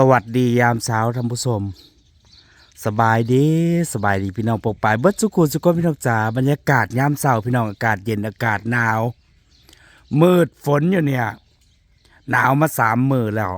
สวัสดียามเช้าท่านผู้ชมสบายดีสบายดีพี่น้องปกปายเบิดสุขุสุกนพี่น้องจ๋าบรรยากาศยามเช้าพี่น้องอากาศเย็นอากาศหนาว มืดฝนอยู่เนี่ย หนาวมาสามมือแล้ว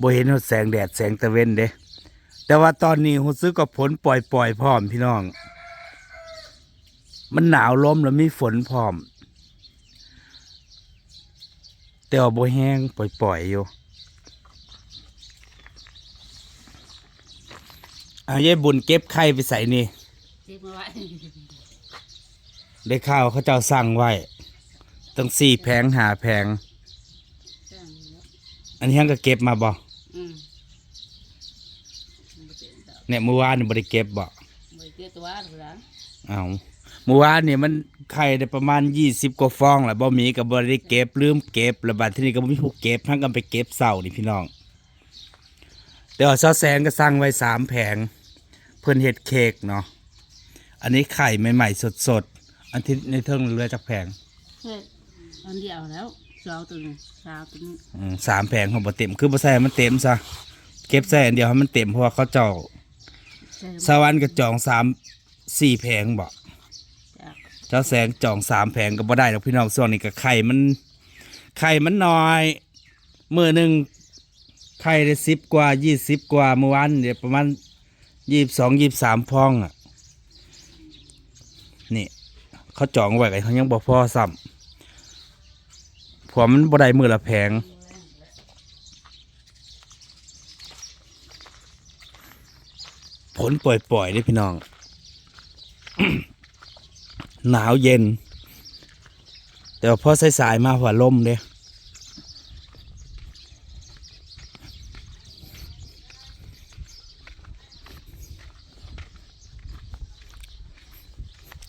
บ่เห็นแสงแดดแสงตะเวนเด้แต่ว่าตอนนี้หูซื้อกับฝนปล่อยปล่อยพร้อมพี่น้อง มันหนาวลมแล้วมีฝนพร้อม แต่ว่าบ่แห้งปล่อยๆอยู่เอายายบุญเก็บไข่ไปใส่นี่เก็บมาไว้ได้ข้าวเขาเจ้าสั่งไว้ตั้งสี่แผงหาแผง จ้างแล้วอันนี้ยังก็เก็บมาบ่อืมบ่เป็นดอกเนี่ยเมื่อวานนี่บ่ได้เก็บบ่บ่ได้เก็บตัวหรือหลังเอา เมื่อวานนี่มันไข่ได้ประมาณยี่สิบกว่าฟองแหละบ่มีก็บ่ได้เก็บลืมเก็บแล้วบัดทีนี้ก็บ่มีผู้เก็บทั้งกันไปเก็บเสานี่พี่น้องเดี๋ยวซอแซงก็สั่งไว้สามแผง เพื่อนเฮ็ดเค้กเนาะอันนี้ไข่ใหม่ๆสดๆอันที่ในเทิงเรือจากแผงเฮ็ดอันเดียวแล้วสาวตัวนี้สาวตัวนี้อืมสามแผงของบ่เต็มคือบ่ใส่ให้มันเต็มซะเก็บใส่อันเดียวให้มันเต็มเพราะว่าเขาเจ้าใช่สวรรค์ก็จองสามสี่แผงบ่จ้ะ เจ้าแสงจองสามแผงก็บ่ได้หรอกพี่น้องส่วนนี้ก็ไข่มันไข่มันน้อยมือหนึ่งไข่ได้สิบกว่ายี่สิบกว่าเมื่อวานเดี๋ยวประมาณยี่สิบสองยี่สิบสามพองอะนี่เขาจองไว้กันเขายังบ่พอซ้ำเพราะมันบ่ได้มือละแผงผลปล่อยๆเด้พี่น้อง หนาวเย็น แต่พอสาย ๆ มาหัวลมเด้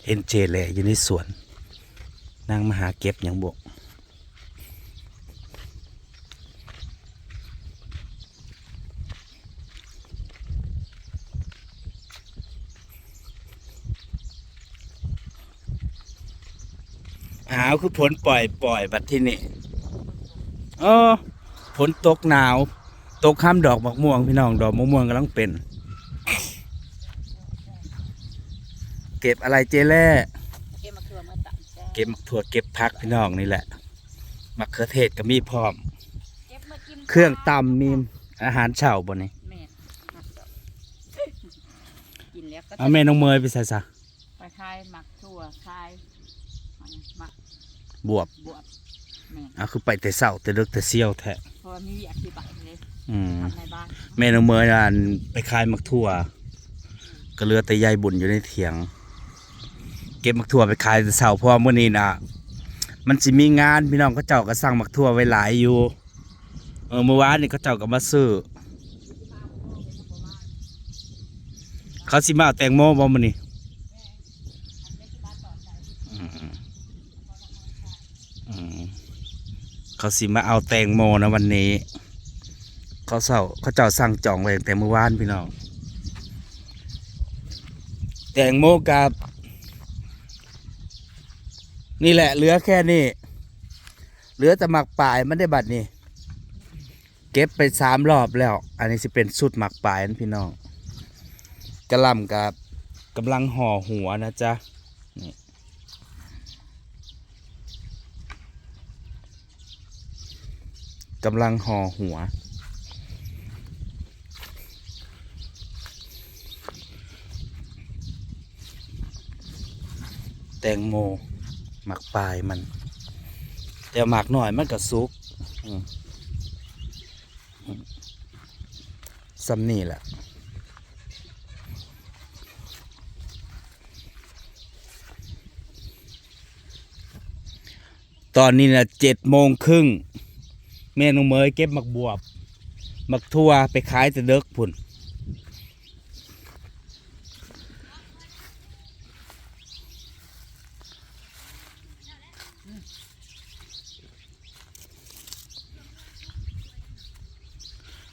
เอ็นเจแหลอยู่ในสวน นางมาหาเก็บอย่างบก หาวคือผลปล่อยปล่อยบัดที่นี่เออฝนตกหนาว ตกข้ามดอกมะม่วงพี่น้องดอกมะม่วงกำลังเป็น เก็บอะไรเจแล่เก็บมาคือมาตัดจ้ะเก็บมะถั่วเก็บพักพี่น้องนี่แหละมะเขือเทศก็มีพร้อม เก็บมากินเครื่องตำมีอาหารเช้าบนนี้แม่นมักดอกกินแล้วก็เอาแม่น้องเมยไปใส่ซะไปคายหมักทั่วคายมัน หมักบวบบวบแม่นเอาคือไปแต่เช้าแต่เลิกแต่เซี่ยวแท้เพราะว่ามีอธิบายเลยอืมทำในบ้านแม่น้องเมยอันไปขายมักถั่วก็เหลือแต่ยายบุญอยู่ในเถียง เก็บมักถั่วไปขายแต่เช้าเพราะว่ามื้อนี้นะมันสิมีงานพี่น้องเขาเจ้าก็สั่งมักถั่วไว้หลายอยู่ เออเมื่อวานนี่เขาเจ้าก็มาซื้อเขาสิมาเอาแตงโมบ่มื้อนี้อืมอืม เขาสิมาเอาแตงโมนะวันนี้ เขาเศร้าเขาเจ้าสั่งจองไว้แต่เมื่อวานพี่น้องแตงโมกับ นี่แหละเหลือแค่นี้เหลือแต่หมักป่ายมันได้บัดนี้เก็บไปสามรอบแล้ว อันนี้สิเป็นสุดหมักป่ายนะพี่น้องกระหลำกับกำลังห่อหัวนะจ๊ะนี่ กำลังห่อหัว แตงโม หมักปลายมัน แต่หมักหน่อยมันก็สุกอืมอืมซ้ำนี่แหละตอนนี้นะเจ็ดโมงครึ่ง แม่น้องเมยเก็บหมักบวบหมักทั่วไปขายแต่เด็กพุ่น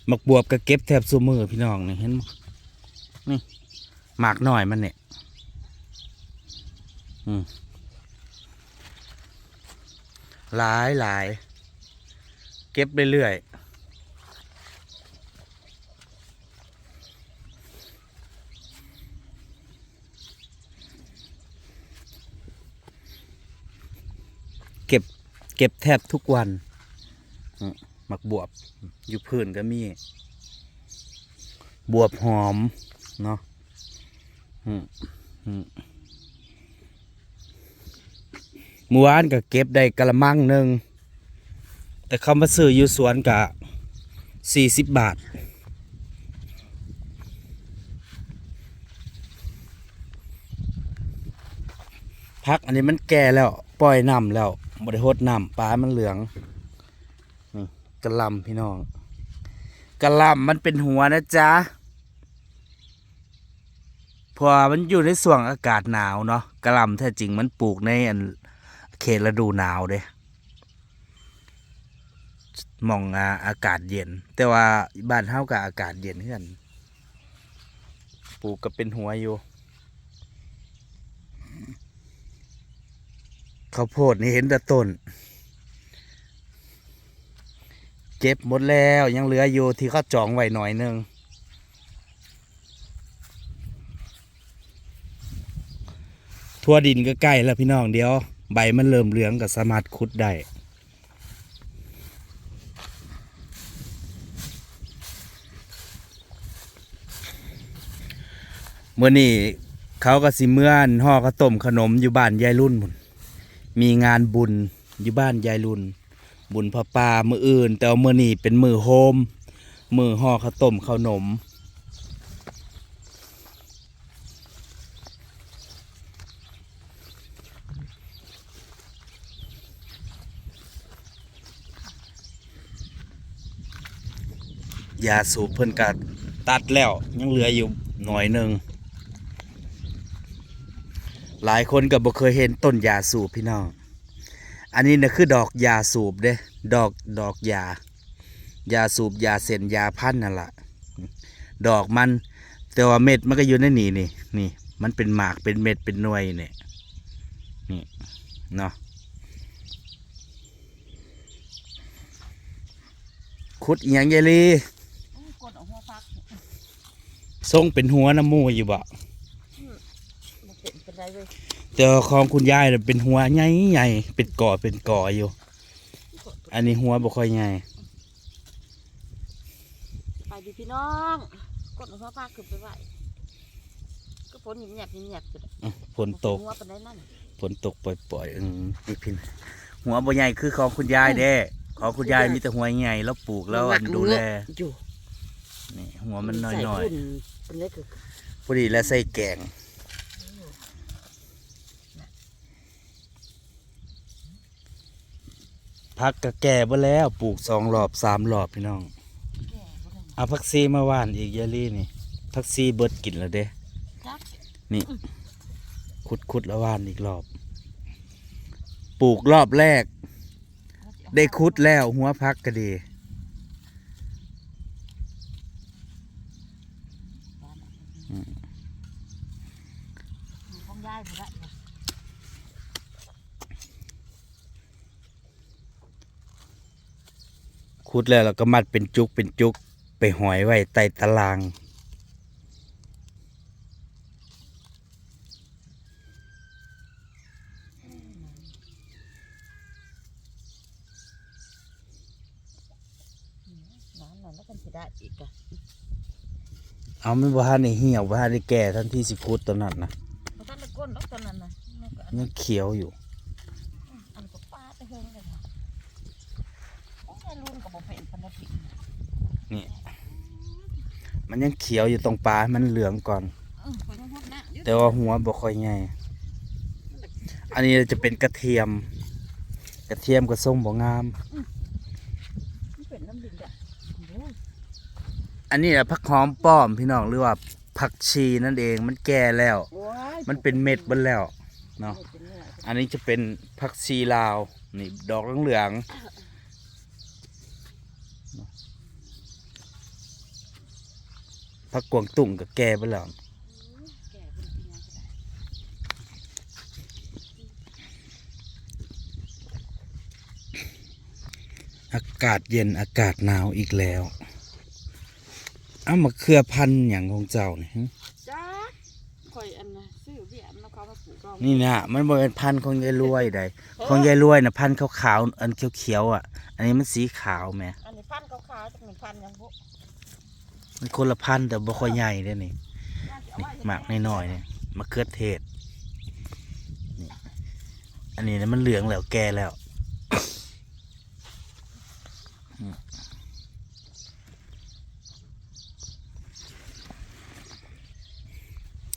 หมักบวบก็เก็บแทบซุมือพี่น้องนี่เห็นบ่นี่หมากหน่อยมันเนี่ยอืมหลายหลาย เก็บเรื่อยๆเก็บเก็บแทบทุกวันหมักบวบอยู่พื้นก็มี บวบหอม เนาะเมื่อวานก็เก็บได้กระมังหนึ่ง แต่เขามาซื้ออยู่สวนกะสี่สิบบาท พักอันนี้มันแก่แล้ว ปล่อยน้ำแล้วบริโภคน้ำปลามันเหลืองนี่กระลำพี่น้องกระลำมันเป็นหัวนะจ๊ะพอมันอยู่ในส่วงอากาศหนาวเนาะกระลำแท้จริงมันปลูกในอันเขตฤดูหนาวเด้ หมองอาอากาศเย็น แต่ว่าบ้านเฮากับอากาศเย็นเฮือนปลูกก็เป็นหัวอยู่ข้าวโพดนี่เห็นแต่ต้น เก็บหมดแล้วยังเหลืออยู่ที่เขาจองไว้หน่อยนึงทั่วดินก็ใกล้แล้วพี่น้องเดียว ใบมันเริ่มเหลืองก็สามารถขุดได้ เมื่อนี้เขาก็สิเมื่อนห่อข้าวต้มขนมอยู่บ้านยายรุ่นหมุนมีงานบุญอยู่บ้านยายรุ่น บุญพระป่ามืออื่น แต่ว่ามื่อนี่เป็นมือโฮมมือห่อข้าวต้มขนมยาสูบเพิ่นกัดตัดแล้วยังเหลืออยู่หน่อยหนึ่ง หลายคนก็บ่เคยเห็นต้นยาสูบพี่น้อง อันนี้นะคือดอกยาสูบเด้ ดอกดอกยา ยาสูบยาเส้นยาพันธุ์นั่นละดอกมัน แต่ว่าเม็ดมันก็อยู่ในนี่นี่นี่ มันเป็นหมากเป็นเม็ดเป็นหน่วยเนี่ยนี่เนาะขุดอหย่างยายลีอู้กดเอาหัวฟักทรงเป็นหัวน้ำมูอยู่บ่บ่ เป็นเป็นไรเว้ยแต่ว่าของคุณยายน่ะเป็นหัวใหญ่ใหญ่ๆเป็นก่อเป็นก่ออยู่ อันนี้หัวบ่ค่อยใหญ่ไปดิพี่น้อง กดเอาหัวฟักขึ้นไปไหวก็ฝนหิมแหยบหิมแหยบจุดอื้อฝนตกหัวปานใดนั่นฝนตกปล่อยๆอืมนี่พี่หัวบ่ใหญ่คือของคุณยายเด้ของคุณยายมีแต่หัวใหญ่แล้วปลูกแล้วอันดูแลอยู่นี่หัวมันน้อยใส่พุ่เป็นเล็กคือๆพอดีแล้วใส่แกง พักกะแก่บ่แล้ว ปลูกสองรอบสามรอบพี่น้อง เอาพักซีมาหว่านอีกยาลี่นี่พักซีเบิดกินแล้วเด้นี่ ขุดขุดแล้วหว่านอีกรอบ ปลูกรอบแรก ได้คุดแล้วหัวพักก็ดี อืม ของยายบ่ได้ว่ะคุดแล้วเราก็มัดเป็นจุกเป็นจุกไปหอยไว้ใต้ตาราง น้ำนั่นแล้วกันสิได้อีกอะเอาไม่ว่าในเหี่ยวว่าในแก่ทันที่สิคุดตอนนั้นนะบ่ทันได้ก้นดอกตอนนั้นน่ะมันก็อันยังเขียวอยู่ อันก็ปาดไปเฮิงเลยว่ะโอ้ยลุงก็บ่เป็นปานใดผิด มันยังเขียวอยู่ตรงปลายมันเหลืองก่อน แต่ว่าหัวบ่ค่อยใหญ่อันนี้จะเป็นกระเทียม กระเทียมกับส้มบ่งาม อันนี้แหละผักหอมป้อมพี่น้องหรือว่าผักชีนั่นเองมันแก่แล้ว มันเป็นเม็ดบนแล้วเนาะออันนี้จะเป็นผักชีลาวนี่ดอกเหลืองๆ ผักกวางตุ่งกับแก่ไปแล้วแก่เป็นปีนั้นก็ได้อากาศเย็นอากาศหนาวอีกแล้วเอามาเครือพันธุ์อย่างของเจ้านี่หึจ้าคอยอันน่ะซื้อเบี้ยมะเขามาปลูกรองนี่นะมันบ่เป็นพันธุ์ของยายรวยใดของยายรวยน่ะพันธุ์ขาวๆอันเขียวๆอะ อันนี้มันสีขาวแหมอันนี้พันธุ์ขาวๆจะเป็นพันธุ์หยังพวก มันคนละพันแต่บ่ค่อยใหญ่เด้นี่นี่หมากน้อยๆเนี่ยมะเขือเทศนี่อันนี้นะมันเหลืองแล้วแก่แล้ว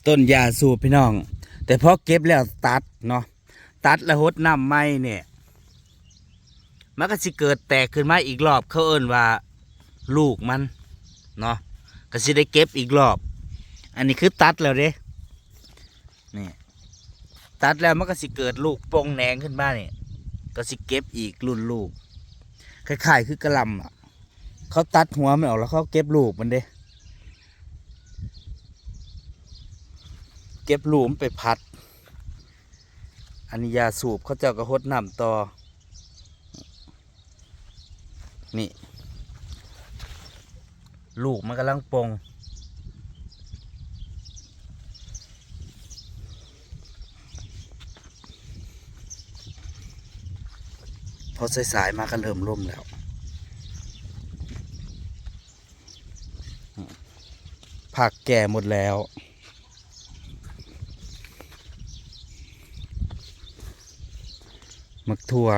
ต้นยาสูบพี่น้อง แต่พอเก็บแล้วตัดเนาะตัดแล้วหดน้ำไม่เนี่ยมันก็สิเกิดแตกขึ้นมาอีกรอบเขาเอิ้นว่า ลูกมันเนาะ ก็สิได้เก็บอีกรอบ อันนี้คือตัดแล้วเด้นี่ตัดแล้วมันก็สิเกิดลูกโป่งแหนงขึ้นมาเนี่ยก็สิเก็บอีกรุ่นลูกคล้ายๆคือกระลำอะเขาตัดหัวมันออกแล้วเขาเก็บลูกมันเด้ เก็บลูกมันไปพัด อันนี้ยาสูบเขาเจ้าก็หดน้ำต่อ นี่ ลูกมันกำลังปงพอสายๆมาก็เริ่มร่มแล้ว ผักแก่หมดแล้วมักทัว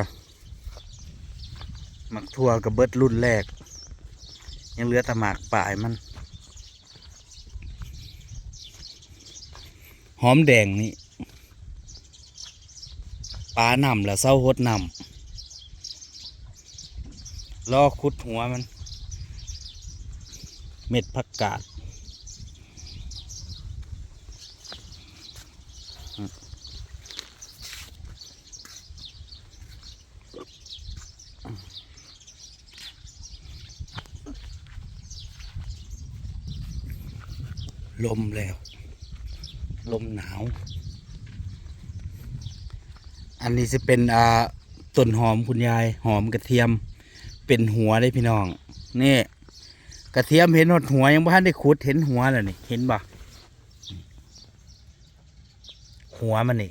มักทัวกับเบิดรุ่นแรก ยังเหลือตะหมากป่ายมัน หอมแดงนี่ปลานำแล้วเศร้าหดนำลอกคุดหัวมัน เม็ดผักกาด ลมแล้ว ลมหนาว อันนี้จะเป็นอ่าต้นหอมคุณยายหอมกระเทียม เป็นหัวได้พี่น้อง นี่ กระเทียมเห็นหดหัวยังบ่ทันได้ขุดเห็นหัวแล้วนี่เห็นบ่หัวมันนี่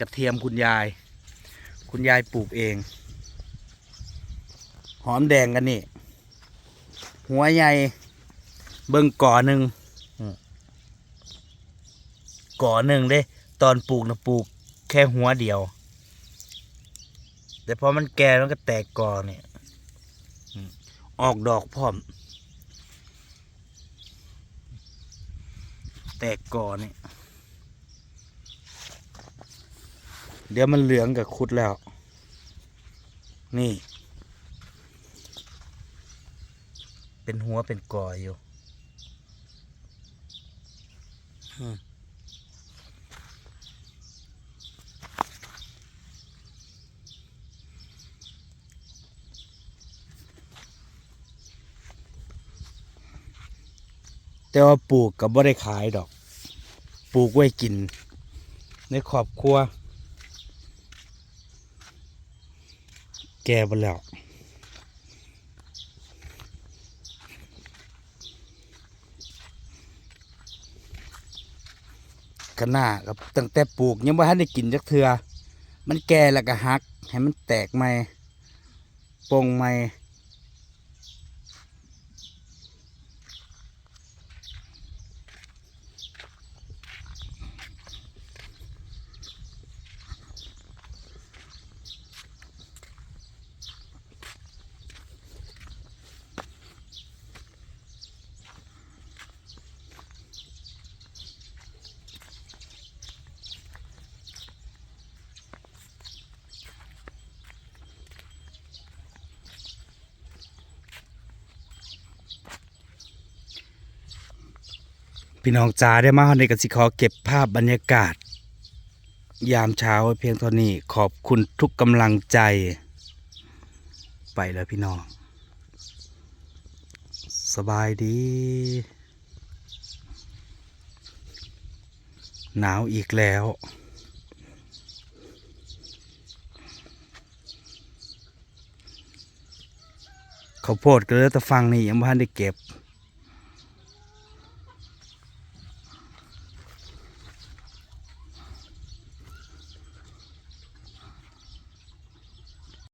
กระเทียมคุณยาย คุณยายปลูกเอง หอมแดงกันนี่ หัวใหญ่ เบิ่งก่อหนึ่งอืมก่อหนึ่งเด้ ตอนปลูกนะปลูก แค่หัวเดียว แต่พอมันแก่มันก็แตกก่อเนี่ยอืมออกดอกพร้อม แตกก่อเนี่ยเดี๋ยวมันเหลืองกับคุดแล้ว นี่ เป็นหัวเป็นก่ออยู่แต่ว่าปลูกกับบ่ได้ขายดอก ปลูกไว้กิน ในครอบครัว แก่ไปแล้ว กะหน้ากับตั้งแต่ปลูกยังไม่ทันได้กินจักเทือ มันแก่แล้วก็หัก ให้มันแตกใหม่ปงใหม่ พี่น้องจ๋าได้มาในกสิขอเก็บภาพบรรยากาศ ยามเช้าเพียงเท่านี้ขอบคุณทุกกำลังใจ ไปแล้วพี่น้อง สบายดี หนาวอีกแล้วข้าวโพดก็เหลือแต่ฟังนี่ยังบ่ทันได้เก็บ